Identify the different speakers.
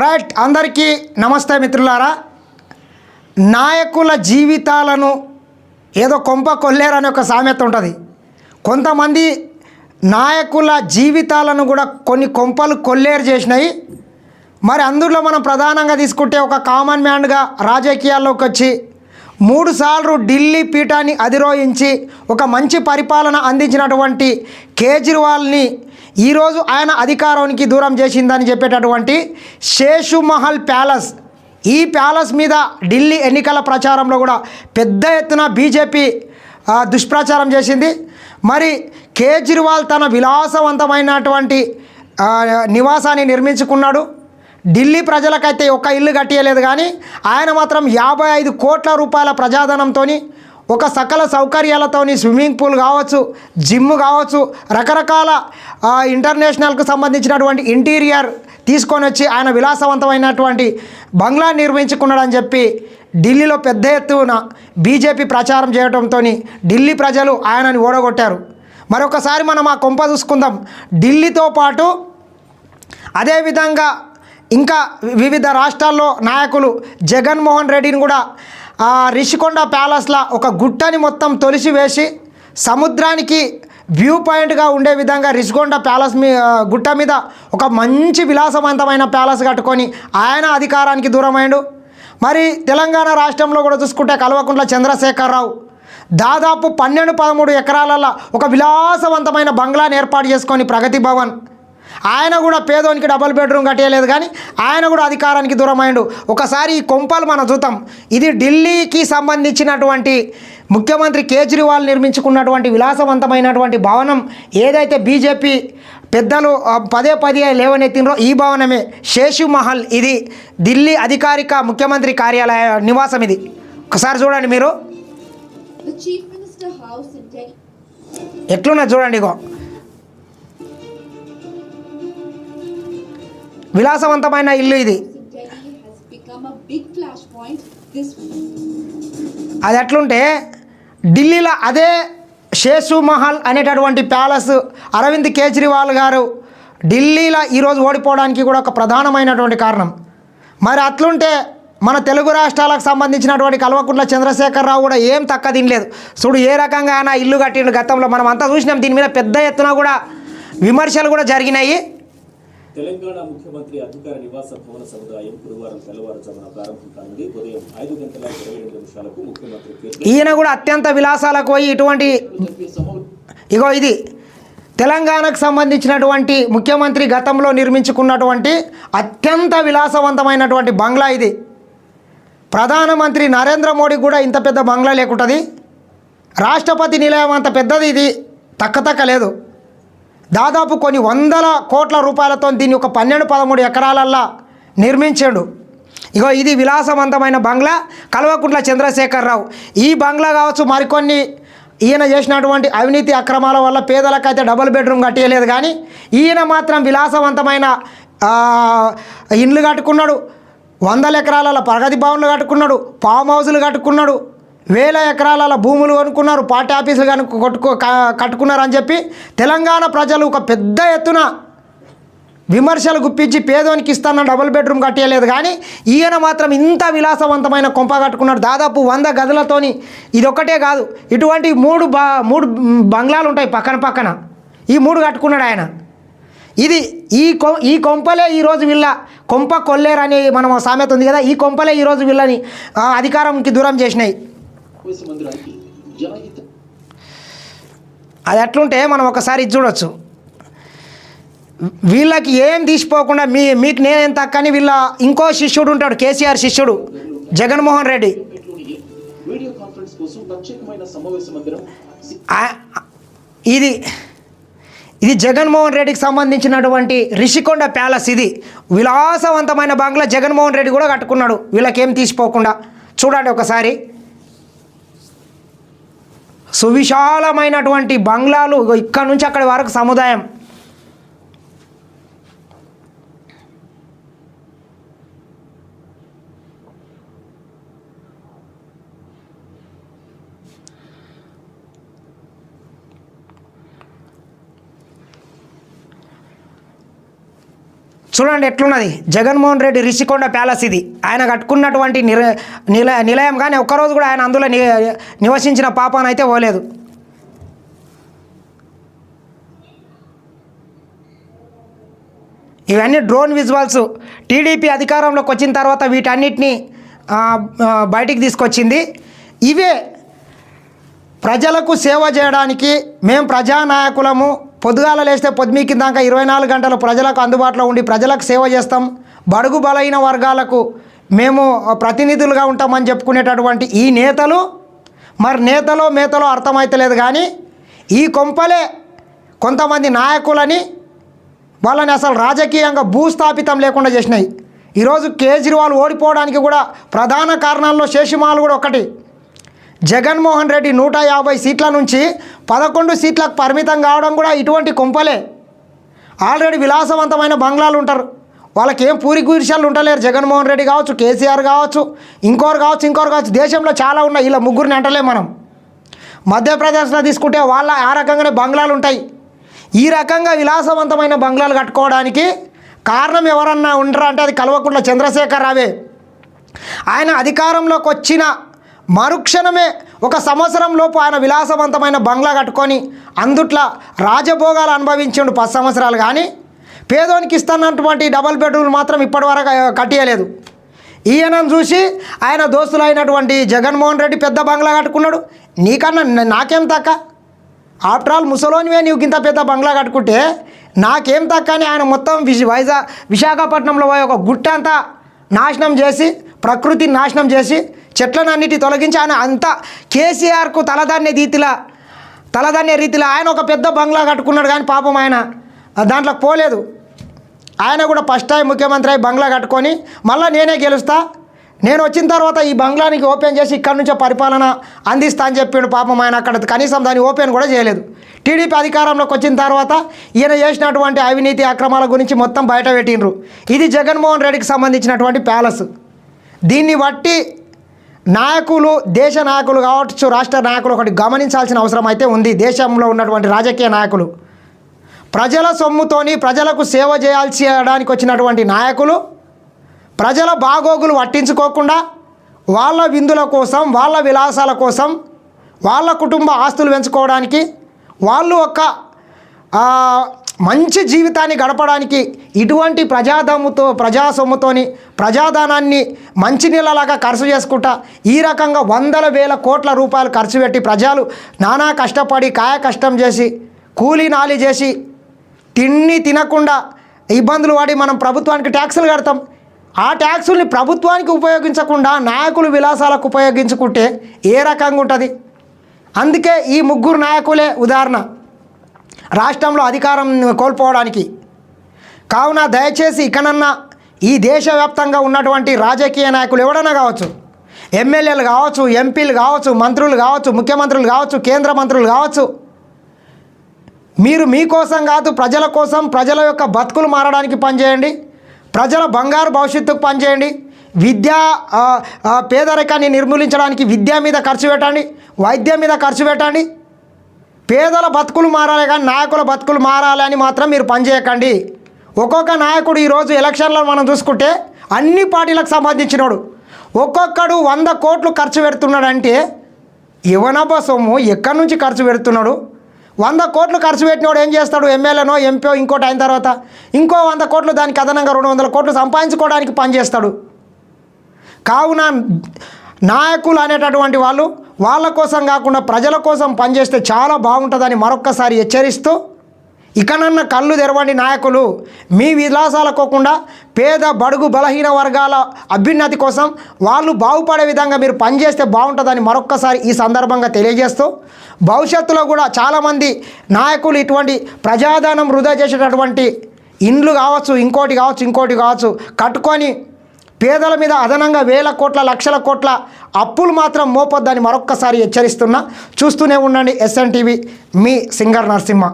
Speaker 1: Right అందరికీ నమస్తే మిత్రులారా. నాయకుల జీవితాలను ఏదో కొంప కొల్లేరని ఒక సామెత ఉంటుంది. కొంతమంది నాయకుల జీవితాలను కూడా కొన్ని కొంపలు కొల్లేరు చేసినాయి. మరి అందులో మనం ప్రధానంగా తీసుకుంటే ఒక కామన్ మ్యాన్గా రాజకీయాల్లోకి వచ్చి మూడుసార్లు ఢిల్లీ పీఠాన్ని అధిరోహించి ఒక మంచి పరిపాలన అందించినటువంటి కేజ్రీవాల్ని ఈరోజు ఆయన అధికారానికి దూరం చేసిందని చెప్పేటటువంటి శేషు మహల్ ప్యాలెస్. ఈ ప్యాలెస్ మీద ఢిల్లీ ఎన్నికల ప్రచారంలో కూడా పెద్ద ఎత్తున బీజేపీ దుష్ప్రచారం చేసింది. మరి కేజ్రీవాల్ తన విలాసవంతమైనటువంటి నివాసాన్ని నిర్మించుకున్నాడు. ఢిల్లీ ప్రజలకైతే ఒక్క ఇల్లు కట్టియలేదు కానీ ఆయన మాత్రం యాభై ఐదు కోట్ల రూపాయల ప్రజాధనంతో ఒక సకల సౌకర్యాలతోని స్విమ్మింగ్ పూల్ కావచ్చు జిమ్ కావచ్చు రకరకాల ఇంటర్నేషనల్కు సంబంధించినటువంటి ఇంటీరియర్ తీసుకొని వచ్చి ఆయన విలాసవంతమైనటువంటి బంగ్లా నిర్మించుకున్నాడని చెప్పి ఢిల్లీలో పెద్ద ఎత్తున బీజేపీ ప్రచారం చేయడంతో ఢిల్లీ ప్రజలు ఆయనని ఓడగొట్టారు. మరొకసారి మనం ఆ కొంప చూసుకుందాం. ఢిల్లీతో పాటు అదేవిధంగా ఇంకా వివిధ రాష్ట్రాల్లో నాయకులు జగన్మోహన్ రెడ్డిని కూడా ఆ రిషికొండ ప్యాలెస్లో ఒక గుట్టని మొత్తం తొలిసి వేసి సముద్రానికి వ్యూ పాయింట్గా ఉండే విధంగా రిషికొండ ప్యాలెస్ మీ గుట్ట మీద ఒక మంచి విలాసవంతమైన ప్యాలెస్ కట్టుకొని ఆయన అధికారానికి దూరమైండు. మరి తెలంగాణ రాష్ట్రంలో కూడా చూసుకుంటే కల్వకుంట్ల చంద్రశేఖరరావు దాదాపు పన్నెండు పదమూడు ఎకరాలలో ఒక విలాసవంతమైన బంగ్లాను ఏర్పాటు చేసుకొని ప్రగతి భవన్ ఆయన కూడా పేదోనికి డబుల్ బెడ్రూమ్ కట్టేయలేదు కానీ ఆయన కూడా అధికారానికి దూరమైండు. ఒకసారి ఈ కొంపలు మనం చూద్దాం. ఇది ఢిల్లీకి సంబంధించినటువంటి ముఖ్యమంత్రి కేజ్రీవాల్ నిర్మించుకున్నటువంటి విలాసవంతమైనటువంటి భవనం. ఏదైతే బీజేపీ పెద్దలు పదే పదే లేవనెత్తినరో ఈ భవనమే. శేషు మహల్ ఇది. ఢిల్లీ అధికారిక ముఖ్యమంత్రి కార్యాలయ నివాసం ఇది. ఒకసారి చూడండి మీరు. ఎట్లున్నది చూడండి ఇగో. విలాసవంతమైన ఇల్లు ఇది. అది ఎట్లుంటే ఢిల్లీలో అదే శేషు మహల్ అనేటటువంటి ప్యాలెస్ అరవింద్ కేజ్రీవాల్ గారు ఢిల్లీలో ఈరోజు ఓడిపోవడానికి కూడా ఒక ప్రధానమైనటువంటి కారణం. మరి అట్లుంటే మన తెలుగు రాష్ట్రాలకు సంబంధించినటువంటి కల్వకుంట్ల చంద్రశేఖరరావు కూడా ఏం తక్క తినలేదు. చూడు ఏ రకంగా ఆయన ఇల్లు కట్టిండు గతంలో. మనం అంతా చూసినాం దీని మీద పెద్ద ఎత్తున కూడా విమర్శలు కూడా జరిగినాయి.
Speaker 2: తెలంగాణ ముఖ్యమంత్రి అధికార నివాస భవన సముదాయం గురువారం తెల్లవారుజామున ప్రారంభం కానుంది. ఉదయం ఐదు గంటల ఇరవై రెండు నిమిషాలకు ముఖ్యమంత్రి
Speaker 1: ఈయన కూడా అత్యంత విలాసాలకు పోయి ఇటువంటి ఇగో ఇది తెలంగాణకు సంబంధించినటువంటి ముఖ్యమంత్రి గతంలో నిర్మించుకున్నటువంటి అత్యంత విలాసవంతమైనటువంటి బంగ్లా ఇది. ప్రధానమంత్రి నరేంద్ర మోడీ కూడా ఇంత పెద్ద బంగ్లా లేకుంటుంది. రాష్ట్రపతి నిలయం అంత పెద్దది ఇది. తక్క తక్క లేదు. దాదాపు కొన్ని వందల కోట్ల రూపాయలతో దీన్ని ఒక పన్నెండు పదమూడు ఎకరాలల్లా నిర్మించాడు. ఇగో ఇది విలాసవంతమైన బంగ్లా. కల్వకుంట్ల చంద్రశేఖరరావు. ఈ బంగ్లా కావచ్చు మరికొన్ని ఈయన చేసినటువంటి అవినీతి అక్రమాల వల్ల పేదలకైతే డబుల్ బెడ్రూమ్ కట్టేయలేదు కానీ ఈయన మాత్రం విలాసవంతమైన ఇండ్లు కట్టుకున్నాడు. వందల ఎకరాల ప్రగతి భవన్లు కట్టుకున్నాడు. ఫామ్ హౌస్లు కట్టుకున్నాడు. వేల ఎకరాల భూములు కొనుక్కున్నారు పార్టీ ఆఫీసులు కనుక కొట్టుకో కట్టుకున్నారని కట్టుకున్నారు అని చెప్పి తెలంగాణ ప్రజలు ఒక పెద్ద ఎత్తున విమర్శలు గుప్పించి పేదోనికి ఇస్తాన్న డబుల్ బెడ్రూమ్ కట్టేయలేదు. కానీ ఈయన మాత్రం ఇంత విలాసవంతమైన కొంప కట్టుకున్నాడు. దాదాపు వంద గదులతోని ఇదొక్కటే కాదు ఇటువంటి మూడు బా మూడు బంగ్లాలు ఉంటాయి పక్కన పక్కన. ఈ మూడు కట్టుకున్నాడు ఆయన. ఇది ఈ కొ ఈ కొంపలే ఈరోజు వీళ్ళ కొంప కొల్లేరని మనం సామెత ఉంది కదా ఈ కొంపలే ఈరోజు వీళ్ళని ఆ, అధికారంకి దూరం చేసినాయి. అది ఎట్లుంటే మనం ఒకసారి ఇది చూడొచ్చు. వీళ్ళకి ఏం తీసిపోకుండా మీ మీకు నేనేం తక్కని వీళ్ళ ఇంకో శిష్యుడు ఉంటాడు కేసీఆర్ శిష్యుడు జగన్మోహన్ రెడ్డి. ఇది ఇది జగన్మోహన్ రెడ్డికి సంబంధించినటువంటి రిషికొండ ప్యాలెస్ ఇది. విలాసవంతమైన బంగ్లా జగన్మోహన్ రెడ్డి కూడా కట్టుకున్నాడు. వీళ్ళకేం తీసిపోకుండా. చూడండి ఒకసారి. సువిశాలమైనటువంటి బంగ్లాలు ఇక్కడ నుంచి అక్కడి వరకు సముదాయం. చూడండి ఎట్లున్నది. జగన్మోహన్ రెడ్డి రిషికొండ ప్యాలెస్ ఇది. ఆయన కట్టుకున్నటువంటి నిర నిల నిలయం కానీ ఒక్కరోజు కూడా ఆయన అందులో ని నివసించిన పాపానైతే పోలేదు. ఇవన్నీ డ్రోన్ విజువల్స్. టీడీపీ అధికారంలోకి వచ్చిన తర్వాత వీటన్నిటిని బయటికి తీసుకొచ్చింది. ఇవే ప్రజలకు సేవ చేయడానికి మేము ప్రజానాయకులము పొద్దుగాల లేస్తే పొద్దుమికి దాకా ఇరవై నాలుగు గంటలు ప్రజలకు అందుబాటులో ఉండి ప్రజలకు సేవ చేస్తాం. బడుగు బలైన వర్గాలకు మేము ప్రతినిధులుగా ఉంటామని చెప్పుకునేటటువంటి ఈ నేతలు మరి నేతలో మేతలో అర్థమైతలేదు కానీ ఈ కొంపలే కొంతమంది నాయకులని వాళ్ళని అసలు రాజకీయంగా భూస్థాపితం లేకుండా చేసినాయి. ఈరోజు కేజ్రీవాల్ ఓడిపోవడానికి కూడా ప్రధాన కారణాల్లో శేషిమాలు కూడా ఒకటి. జగన్మోహన్ రెడ్డి నూట యాభై సీట్ల నుంచి పదకొండు సీట్లకు పరిమితం కావడం కూడా ఇటువంటి కొంపలే. ఆల్రెడీ విలాసవంతమైన బంగ్లాలు ఉంటారు. వాళ్ళకి ఏం పూరి గురిశాలు ఉండలేరు. జగన్మోహన్ రెడ్డి కావచ్చు కేసీఆర్ కావచ్చు ఇంకోరు కావచ్చు ఇంకోరు కావచ్చు. దేశంలో చాలా ఉన్నాయి. ఇలా ముగ్గురిని అంటలే మనం. మధ్యప్రదేశ్లో తీసుకుంటే వాళ్ళ ఆ రకంగానే బంగ్లాలు ఉంటాయి. ఈ రకంగా విలాసవంతమైన బంగ్లాలు కట్టుకోవడానికి కారణం ఎవరన్నా ఉండరా అంటే అది కల్వకుంట్ల చంద్రశేఖర్ రావే. ఆయన అధికారంలోకి వచ్చిన మరుక్షణమే ఒక సంవత్సరం లోపు ఆయన విలాసవంతమైన బంగ్లా కట్టుకొని అందుట్లో రాజభోగాలు అనుభవించిండు పది సంవత్సరాలు కానీ పేదోనికి ఇస్తున్నటువంటి డబల్ బెడ్రూమ్ మాత్రం ఇప్పటివరకు కట్టియలేదు. ఈయనను చూసి ఆయన దోస్తులు అయినటువంటి జగన్మోహన్ రెడ్డి పెద్ద బంగ్లా కట్టుకున్నాడు. నీకన్నా నాకేం తక్క? ఆఫ్టర్ ఆల్ ముసలోనివే నీవు ఇంత పెద్ద బంగ్లా కట్టుకుంటే నాకేం తక్క అని ఆయన మొత్తం విశ వైజా విశాఖపట్నంలో పోయి ఒక గుట్ట అంతా నాశనం చేసి ప్రకృతిని నాశనం చేసి చెట్లను అన్నిటి తొలగించి ఆయన అంతా కేసీఆర్కు తలదాన్య రీతిలా తలదాన్య రీతిలో ఆయన ఒక పెద్ద బంగ్లా కట్టుకున్నాడు కానీ పాపం ఆయన. దాంట్లో పోలేదు. ఆయన కూడా ఫస్ట్ టైం ముఖ్యమంత్రి అయి బంగ్లా కట్టుకొని మళ్ళీ నేనే గెలుస్తా నేను వచ్చిన తర్వాత ఈ బంగ్లానికి ఓపెన్ చేసి ఇక్కడ నుంచే పరిపాలన అందిస్తా అని చెప్పిండు పాపం ఆయన అక్కడ. కనీసం దాన్ని ఓపెన్ కూడా చేయలేదు. టీడీపీ అధికారంలోకి వచ్చిన తర్వాత ఈయన చేసినటువంటి అవినీతి అక్రమాల గురించి మొత్తం బయట పెట్టిండ్రు. ఇది జగన్మోహన్ రెడ్డికి సంబంధించినటువంటి ప్యాలెస్. దీన్ని బట్టి నాయకులు దేశ నాయకులు కావచ్చు రాష్ట్ర నాయకులు ఒకటి గమనించాల్సిన అవసరం అయితే ఉంది. దేశంలో ఉన్నటువంటి రాజకీయ నాయకులు. ప్రజల సొమ్ముతోని ప్రజలకు సేవ చేయాల్సి వచ్చినటువంటి నాయకులు ప్రజల బాగోగులు పట్టించుకోకుండా వాళ్ళ విందుల కోసం వాళ్ళ విలాసాల కోసం వాళ్ళ కుటుంబ ఆస్తులు పెంచుకోవడానికి వాళ్ళు ఒక మంచి జీవితాన్ని గడపడానికి ఇటువంటి ప్రజాదమ్ముతో ప్రజా సొమ్ముతోని ప్రజాధనాన్ని మంచినీళ్ళలాగా ఖర్చు చేసుకుంటా ఈ రకంగా వందల వేల కోట్ల రూపాయలు ఖర్చు పెట్టి ప్రజలు నానా కష్టపడి కాయ కష్టం చేసి కూలీ నాలి చేసి తిండి తినకుండా ఇబ్బందులు పడి మనం ప్రభుత్వానికి ట్యాక్సులు కడతాం. ఆ ట్యాక్సుల్ని ప్రభుత్వానికి ఉపయోగించకుండా నాయకులు విలాసాలకు ఉపయోగించుకుంటే ఏ రకంగా ఉంటుంది? అందుకే ఈ ముగ్గురు నాయకులే ఉదాహరణ. రాష్ట్రంలో అధికారం కోల్పోవడానికి. కావున దయచేసి ఇకనన్నా ఈ దేశవ్యాప్తంగా ఉన్నటువంటి రాజకీయ నాయకులు ఎవడన్నా కావచ్చు ఎమ్మెల్యేలు కావచ్చు ఎంపీలు కావచ్చు మంత్రులు కావచ్చు ముఖ్యమంత్రులు కావచ్చు కేంద్ర మంత్రులు కావచ్చు మీరు మీకోసం కాదు ప్రజల కోసం ప్రజల యొక్క బతుకులు మారడానికి పనిచేయండి ప్రజల బంగారు భవిష్యత్తుకు పనిచేయండి విద్యా పేదరికాన్ని నిర్మూలించడానికి విద్య మీద ఖర్చు పెట్టండి వైద్యం మీద ఖర్చు పెట్టండి పేదల బతుకులు మారాలి కానీ నాయకుల బతుకులు మారాలి అని మాత్రం మీరు పనిచేయకండి ఒక్కొక్క నాయకుడు ఈరోజు ఎలక్షన్లో మనం చూసుకుంటే అన్ని పార్టీలకు సంబంధించినోడు. ఒక్కొక్కడు వంద కోట్లు ఖర్చు పెడుతున్నాడంటే యువనబ్బ సొమ్ము ఎక్కడి నుంచి ఖర్చు పెడుతున్నాడు? వంద కోట్లు ఖర్చు పెట్టినోడు ఏం చేస్తాడు? ఎమ్మెల్యేనో ఎంపీ ఇంకోటి అయిన తర్వాత ఇంకో వంద కోట్లు దానికి అదనంగా రెండు వందల కోట్లు సంపాదించుకోవడానికి పనిచేస్తాడు కావున నాయకులు అనేటటువంటి వాళ్ళు వాళ్ళ కోసం కాకుండా ప్రజల కోసం పనిచేస్తే చాలా బాగుంటుందని మరొక్కసారి హెచ్చరిస్తూ ఇకనన్న కళ్ళు తెరవండి నాయకులు. మీ విలాసాలకోకుండా పేద బడుగు బలహీన వర్గాల అభ్యున్నతి కోసం వాళ్ళు బాగుపడే విధంగా మీరు పనిచేస్తే బాగుంటుందని మరొక్కసారి ఈ సందర్భంగా తెలియజేస్తూ భవిష్యత్తులో కూడా చాలామంది నాయకులు ఇటువంటి ప్రజాదానం వృధా చేసేటటువంటి ఇండ్లు కావచ్చు ఇంకోటి కావచ్చు ఇంకోటి కావచ్చు కట్టుకొని పేదల మీద అదనంగా వేల కోట్ల లక్షల కోట్ల అప్పులు మాత్రం మోపొద్దని మరొక్కసారి హెచ్చరిస్తున్నా. చూస్తూనే ఉండండి ఎస్ఎన్ టీవీ మీ సింగర్ నరసింహ.